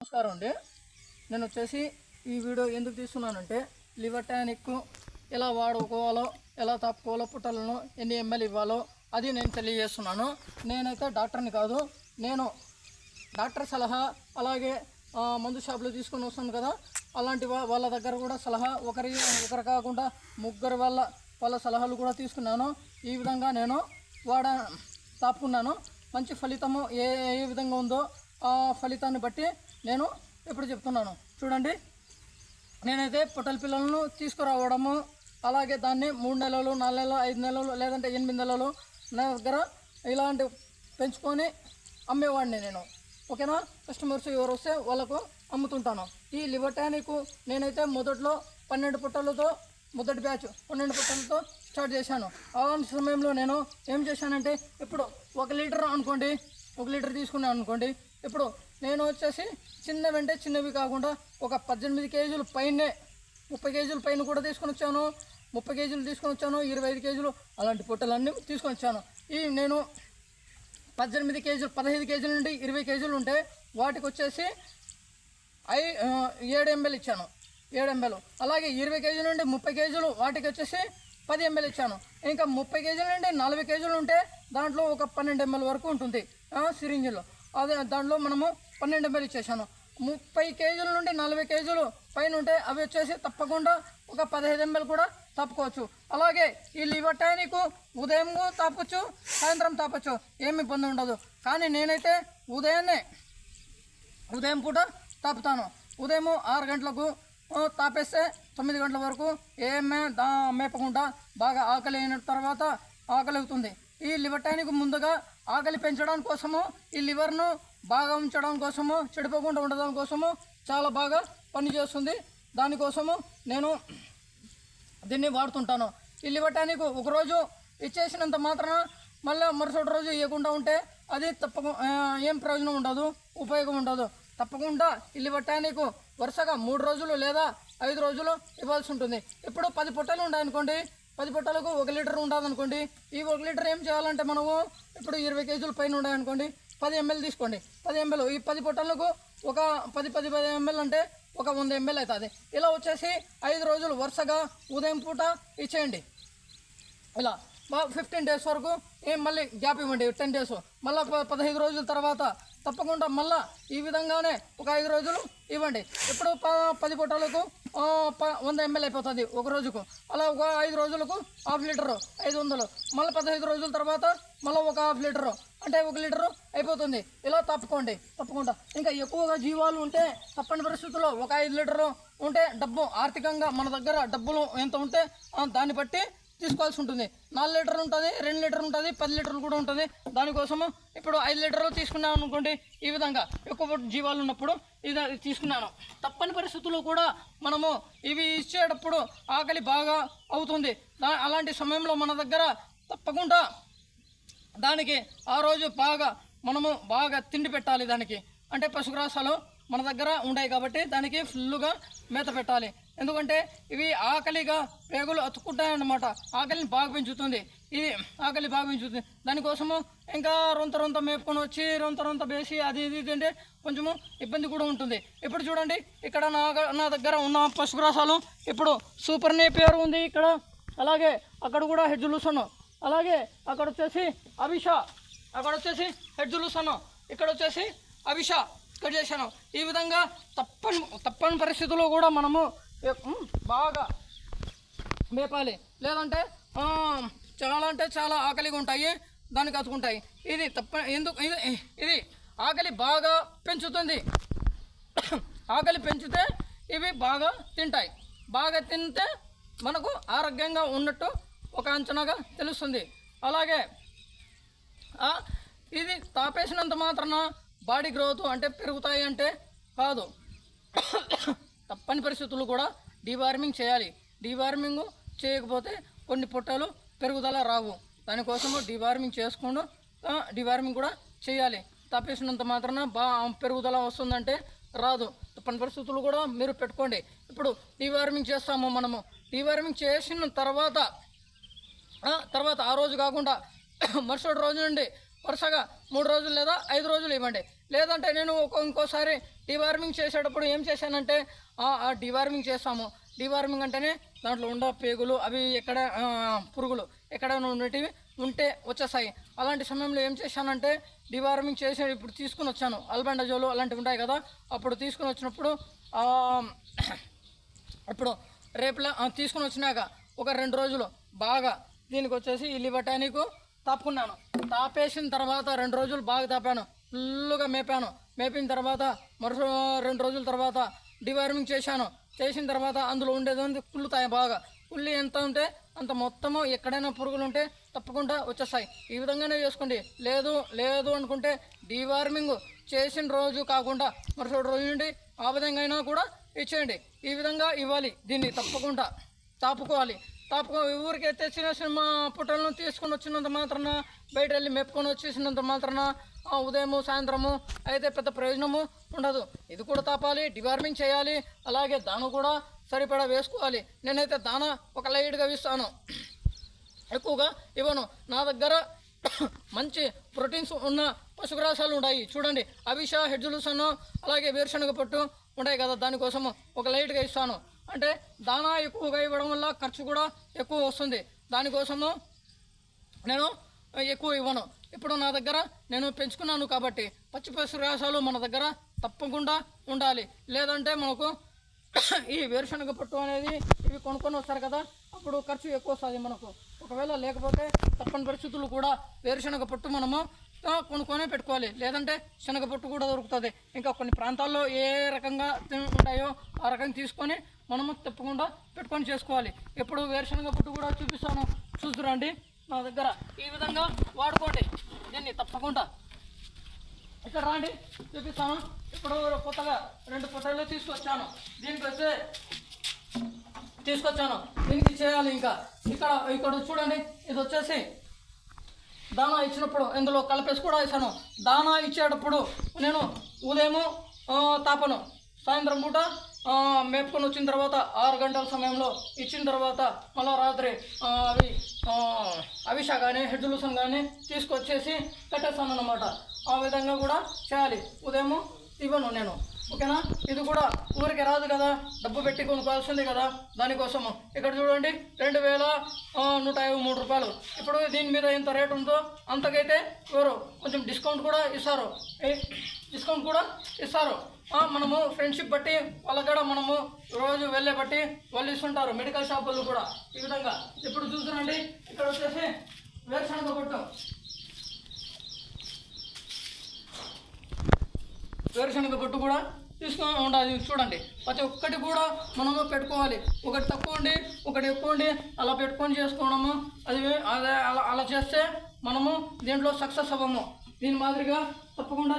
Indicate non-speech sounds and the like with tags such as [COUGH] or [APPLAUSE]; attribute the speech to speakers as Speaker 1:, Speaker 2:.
Speaker 1: నమస్కారం అండి. నేను వచ్చేసి ఈ వీడియో ఎందుకు తీస్తున్నానంటే లివర్ టానిక్ ఎలా వాడుకోవాలో ఎలా తప్పుకోవాలో పుట్టలను ఎన్ని ఎంఎల్ ఇవ్వాలో అది నేను తెలియజేస్తున్నాను. నేనైతే డాక్టర్ని కాదు నేను డాక్టర్ సలహా అలాగే మందు షాపులో తీసుకొని వస్తాను కదా అలాంటి వా- వాళ్ళ దగ్గర కూడా సలహా ఒకరి ఒకరు కాకుండా ముగ్గురు వాళ్ళ వాళ్ళ సలహాలు కూడా తీసుకున్నాను. ఈ విధంగా నేను వాడ తాపుకున్నాను. మంచి ఫలితము ఏ ఏ విధంగా ఉందో ఆ ఫలితాన్ని బట్టి నేను ఇప్పుడు చెప్తున్నాను. చూడండి. నేనైతే పొట్టల పిల్లలను తీసుకురావడము అలాగే దాన్ని మూడు నెలలు నాలుగు నెలలు ఐదు నెలలు లేదంటే ఎనిమిది నెలలు నా దగ్గర ఇలాంటి పెంచుకొని అమ్మేవాడిని నేను. ఓకేనా? కస్టమర్స్ ఎవరు వస్తే వాళ్ళకు అమ్ముతుంటాను. ఈ లివర్ టానిక్ నేనైతే మొదట్లో పన్నెండు పుట్టలతో మొదటి బ్యాచ్ పన్నెండు పుట్టలతో స్టార్ట్ చేశాను. అలాంటి సమయంలో నేను ఏం చేశానంటే ఇప్పుడు ఒక లీటర్ అనుకోండి ఒక లీటర్ తీసుకున్నాను అనుకోండి ఇప్పుడు నేను వచ్చేసి చిన్నవంటే చిన్నవి కాకుండా ఒక పద్దెనిమిది కేజీలు పైనే ముప్పై కేజీల పైన కూడా తీసుకొని వచ్చాను. ముప్పై కేజీలు తీసుకొని వచ్చాను ఇరవై ఐదు కేజీలు అలాంటి పొట్టలన్నీ తీసుకొని వచ్చాను. ఈ నేను పద్దెనిమిది కేజీలు పదహైదు కేజీల నుండి ఇరవై కేజీలు ఉంటే వాటికి వచ్చేసి ఐ ఏడు ఎంఎల్ ఇచ్చాను. ఏడు ఎంఎల్. అలాగే ఇరవై కేజీల నుండి ముప్పై కేజీలు వాటికి వచ్చేసి పది ఎంఎల్ ఇచ్చాను. ఇంకా ముప్పై కేజీల నుండి నలభై కేజీలు ఉంటే దాంట్లో ఒక పన్నెండు ఎంఎల్ వరకు ఉంటుంది సిరింజిల్లో. సిరింజిలో అదే దాంట్లో మనము పన్నెండు ఎంఎల్ ఇచ్చేసాను ముప్పై కేజీల నుండి నలభై కేజీలు పైన ఉంటే అవి వచ్చేసి తప్పకుండా ఒక పదహైదు ఎంఎల్ కూడా తప్పుకోవచ్చు అలాగే ఈ లివర్ టైనికు ఉదయం తాపొచ్చు సాయంత్రం తాపొచ్చు ఏమి ఇబ్బంది ఉండదు. కానీ నేనైతే ఉదయాన్నే ఉదయం పూట తాపుతాను. ఉదయం ఆరు గంటలకు తాపేస్తే తొమ్మిది గంటల వరకు ఏమే దా మేపకుండా బాగా ఆకలి అయిన తర్వాత ఆకలి అవుతుంది. ఈ లివర్ టానిక్ ముందుగా ఆకలి పెంచడం కోసము ఈ లివర్ను బాగా ఉంచడం కోసము చెడిపోకుండా ఉండడం కోసము చాలా బాగా పనిచేస్తుంది దానికోసము నేను దీన్ని వాడుతుంటాను. ఇల్లు లివర్ ఒకరోజు ఇచ్చేసినంత మాత్రాన మళ్ళీ మరుసటి రోజు ఇవ్వకుండా ఉంటే అది తప్పకు ఏం ప్రయోజనం ఉండదు ఉపయోగం ఉండదు. తప్పకుండా ఇల్లు లివర్ వరుసగా మూడు రోజులు లేదా ఐదు రోజులు ఇవ్వాల్సి ఉంటుంది. ఇప్పుడు పది పొట్టలు ఉన్నాయనుకోండి పది పొట్టలకు ఒక లీటర్ ఉండదనుకోండి ఈ ఒక లీటర్ ఏం చేయాలంటే మనము ఇప్పుడు ఇరవై కేజీల పైన ఉన్నాయనుకోండి పది ఎంఎల్ తీసుకోండి. పది ఎంఎల్ ఈ పది పొట్టలకు ఒక పది పది పది ఎంఎల్ అంటే ఒక వంద ఎంఎల్ అవుతుంది. ఇలా వచ్చేసి ఐదు రోజులు వరుసగా ఉదయం పూట ఇచ్చేయండి. ఇలా. ఫిఫ్టీన్ డేస్ వరకు ఏం మళ్ళీ గ్యాప్ ఇవ్వండి టెన్ డేస్ మళ్ళీ పదహైదు రోజుల తర్వాత తప్పకుండా మళ్ళీ ఈ విధంగానే ఒక ఐదు రోజులు ఇవ్వండి. ఇప్పుడు ప పది పూటలకు ప వంద ఎంఎల్ అయిపోతుంది ఒక రోజుకు. అలా ఒక ఐదు రోజులకు హాఫ్ లీటరు ఐదు వందలు. మళ్ళీ పదహైదు రోజుల తర్వాత మళ్ళీ ఒక హాఫ్ లీటరు. అంటే ఒక లీటరు అయిపోతుంది. ఇలా తప్పుకోండి తప్పకుండా. ఇంకా ఎక్కువగా జీవాలు ఉంటే తప్పని పరిస్థితుల్లో ఒక ఐదు లీటరు ఉంటే డబ్బు ఆర్థికంగా మన దగ్గర డబ్బులు ఎంత ఉంటే దాన్ని బట్టి తీసుకోవాల్సి ఉంటుంది. నాలుగు లీటర్లు ఉంటుంది రెండు లీటర్లు ఉంటుంది పది లీటర్లు కూడా ఉంటుంది. దానికోసము ఇప్పుడు ఐదు లీటర్లు తీసుకున్నాను అనుకోండి ఈ విధంగా ఎక్కువ జీవాలు ఉన్నప్పుడు ఇది తీసుకున్నాను. తప్పని పరిస్థితుల్లో కూడా మనము ఇవి ఇచ్చేటప్పుడు ఆకలి బాగా అవుతుంది. దా- అలాంటి సమయంలో మన దగ్గర తప్పకుండా దానికి ఆ రోజు బాగా మనము బాగా తిండి పెట్టాలి దానికి. అంటే పశుగ్రాసాలు మన దగ్గర ఉంటాయి కాబట్టి దానికి ఫుల్గా మేత పెట్టాలి. ఎందుకంటే ఇవి ఆకలిగా పేగులు అతుక్కుంటాయన్నమాట. ఆకలిని బాగా పెంచుతుంది. ఇది ఆకలి బాగా పెంచుతుంది. దానికోసము ఇంకా రొంత రొంత మేపుకొని వచ్చి రొంత రొంత వేసి అది ఇది ఇది కొంచెము ఇబ్బంది కూడా ఉంటుంది. ఇప్పుడు చూడండి ఇక్కడ నా నా దగ్గర ఉన్న పశుగ్రాసాలు ఇప్పుడు సూపర్ నేపియర్ ఉంది ఇక్కడ. అలాగే అక్కడ కూడా హెడ్ అలాగే అక్కడ వచ్చేసి అభిష అక్కడ వచ్చేసి హెడ్ ఇక్కడ వచ్చేసి అభిష ఇక్కడ చేశాను. ఈ విధంగా తప్పని తప్పని పరిస్థితుల్లో కూడా మనము బాగా. మేపాలి. లేదంటే చాలా అంటే చాలా ఆకలిగా ఉంటాయి దానికి అతుకుంటాయి ఇది తప్ప ఎందుకు ఇది ఇది ఆకలి బాగా పెంచుతుంది. [COUGHS] ఆకలి పెంచితే ఇవి బాగా తింటాయి. బాగా తింటే మనకు ఆరోగ్యంగా ఉన్నట్టు ఒక అంచనాగా తెలుస్తుంది. అలాగే ఇది తాపేసినంత మాత్రాన బాడీ గ్రోత్ అంటే పెరుగుతాయి అంటే కాదు. [COUGHS] తప్పని పరిస్థితులు కూడా డీవార్మింగ్ చేయాలి. డీవార్మింగ్ చేయకపోతే కొన్ని పుట్టలు పెరుగుదల రావు. దానికోసము డీవార్మింగ్ చేసుకుంటూ డీవార్మింగ్ కూడా చేయాలి. తప్పేసినంత మాత్రాన బా పెరుగుదల వస్తుందంటే రాదు. తప్పని పరిస్థితులు కూడా మీరు పెట్టుకోండి. ఇప్పుడు డీవార్మింగ్ చేస్తాము మనము. డీవార్మింగ్ చేసిన తర్వాత తర్వాత ఆ రోజు కాకుండా [COUGHS] మరుసటి రోజు నుండి వరుసగా మూడు రోజులు లేదా ఐదు రోజులు ఇవ్వండి. లేదంటే నేను ఇంకోసారి డివార్మింగ్ చేసేటప్పుడు ఏం చేశానంటే ఆ డివార్మింగ్ చేస్తాము. డివార్మింగ్ అంటేనే దాంట్లో ఉండ పేగులు అవి ఎక్కడ పురుగులు ఎక్కడ ఉండేటివి ఉంటే వచ్చేస్తాయి. అలాంటి సమయంలో ఏం చేశానంటే డివార్మింగ్ చేసి ఇప్పుడు తీసుకుని వచ్చాను. అల్బండజోలు అలాంటివి ఉంటాయి కదా అప్పుడు తీసుకుని వచ్చినప్పుడు ఇప్పుడు రేపులా తీసుకుని వచ్చినాక ఒక రెండు రోజులు బాగా దీనికి వచ్చేసి ఈ లివర్ తాపుకున్నాను. తాపేసిన తర్వాత రెండు రోజులు బాగా తాపాను. ఫుల్గా మేపాను. మేపిన తర్వాత మరుస రెండు రోజుల తర్వాత డివార్మింగ్ చేశాను. చేసిన తర్వాత అందులో ఉండేది ఉంది కుళ్ళుతాయి బాగా. కుళ్ళి ఎంత ఉంటే అంత మొత్తము ఎక్కడైనా పురుగులు ఉంటే తప్పకుండా వచ్చేస్తాయి. ఈ విధంగానే చేసుకోండి. లేదు లేదు అనుకుంటే డివార్మింగ్ చేసిన రోజు కాకుండా మరుసటి రోజు నుండి ఆ విధంగా అయినా కూడా ఇచ్చేయండి. ఈ విధంగా ఇవ్వాలి. దీన్ని తప్పకుండా తాపుకోవాలి తాపుకో ఊరికి తెచ్చిన సినిమా పుట్టలను తీసుకొని వచ్చినంత మాత్రాన బయట వెళ్ళి మెప్పుకొని వచ్చేసినంత మాత్రాన ఉదయము సాయంత్రము అయితే పెద్ద ప్రయోజనము ఉండదు. ఇది కూడా తాపాలి డివార్మింగ్ చేయాలి అలాగే దాన కూడా సరిపడా వేసుకోవాలి. నేనైతే దాన ఒక లైట్గా ఇస్తాను ఎక్కువగా ఇవ్వను. నా దగ్గర మంచి ప్రోటీన్స్ ఉన్న పశుగ్రాసాలు ఉన్నాయి చూడండి. అవిష హెడ్జులుసను అలాగే వేరుశనగ పట్టు ఉంటాయి కదా దానికోసము ఒక లైట్గా ఇస్తాను. అంటే దానా ఎక్కువగా ఇవ్వడం వల్ల ఖర్చు కూడా ఎక్కువ వస్తుంది. దానికోసము నేను ఎక్కువ ఇవ్వను. ఇప్పుడు నా దగ్గర నేను పెంచుకున్నాను కాబట్టి పచ్చి పశుగ్రాసాలు మన దగ్గర తప్పకుండా ఉండాలి. లేదంటే మనకు ఈ వేరుశనగ పట్టు అనేది ఇవి కొనుక్కొని వస్తారు కదా అప్పుడు ఖర్చు ఎక్కువ వస్తుంది మనకు. ఒకవేళ లేకపోతే తప్పని పరిస్థితులు కూడా వేరుశనగ పట్టు మనము కొనుక్కొనే పెట్టుకోవాలి. లేదంటే శనగపొట్టు కూడా దొరుకుతుంది. ఇంకా కొన్ని ప్రాంతాల్లో ఏ రకంగా ఉంటాయో ఆ రకంగా తీసుకొని మనము తప్పకుండా పెట్టుకొని చేసుకోవాలి. ఎప్పుడు వేరుశనగ పొట్టు కూడా చూపిస్తాను. చూస్తురండి నా దగ్గర ఈ విధంగా వాడుకోండి. దీన్ని తప్పకుండా. ఇక్కడ రండి. చూపిస్తాను. ఇప్పుడు కొత్తగా రెండు పొట్టలు తీసుకొచ్చాను. దీనికి వచ్చే తీసుకొచ్చాను. దీనికి చేయాలి ఇంకా. ఇక్కడ ఇక్కడ చూడండి. ఇది వచ్చేసి దానా ఇచ్చినప్పుడు ఇందులో కలిపేసి కూడా వేసాను దానా ఇచ్చేటప్పుడు నేను ఉదయము తాపను సాయంత్రం పూట మేపుకొని వచ్చిన తర్వాత ఆరు గంటల సమయంలో ఇచ్చిన తర్వాత మళ్ళీ రాత్రి అవి అవిష కానీ హెడ్జులుసన్ కానీ తీసుకొచ్చేసి కట్టేస్తాను అన్నమాట ఆ విధంగా కూడా చేయాలి. ఉదయము ఇవ్వను నేను. ఓకేనా? ఇది కూడా ఊరికి రాదు కదా. డబ్బు పెట్టి కొనుక్కోవాల్సింది కదా. దానికోసము ఇక్కడ చూడండి రెండు వేల నూట యాభై మూడు రూపాయలు. ఇప్పుడు దీని మీద ఎంత రేట్ ఉందో అంతకైతే ఎవరు? కొంచెం డిస్కౌంట్ కూడా ఇస్తారు. డిస్కౌంట్ కూడా ఇస్తారు. మనము ఫ్రెండ్షిప్ బట్టి వాళ్ళకి కూడా మనము రోజు వెళ్ళే బట్టి వాళ్ళు ఇస్తుంటారు. మెడికల్ షాపులు కూడా ఈ విధంగా. ఇప్పుడు చూస్తున్నాండి ఇక్కడ వచ్చేసి వేరుశనగ కొట్టు. వేరుశనగ పొట్టు కూడా తీసుకొని ఉండాలి. చూడండి ప్రతి ఒక్కటి కూడా మనము పెట్టుకోవాలి. ఒకటి తక్కువ ఉండి ఒకటి ఎక్కువ ఉండి అలా పెట్టుకొని చేసుకోవడము. అది అలా అలా చేస్తే మనము దీంట్లో సక్సెస్ అవ్వము. దీని మాదిరిగా తప్పకుండా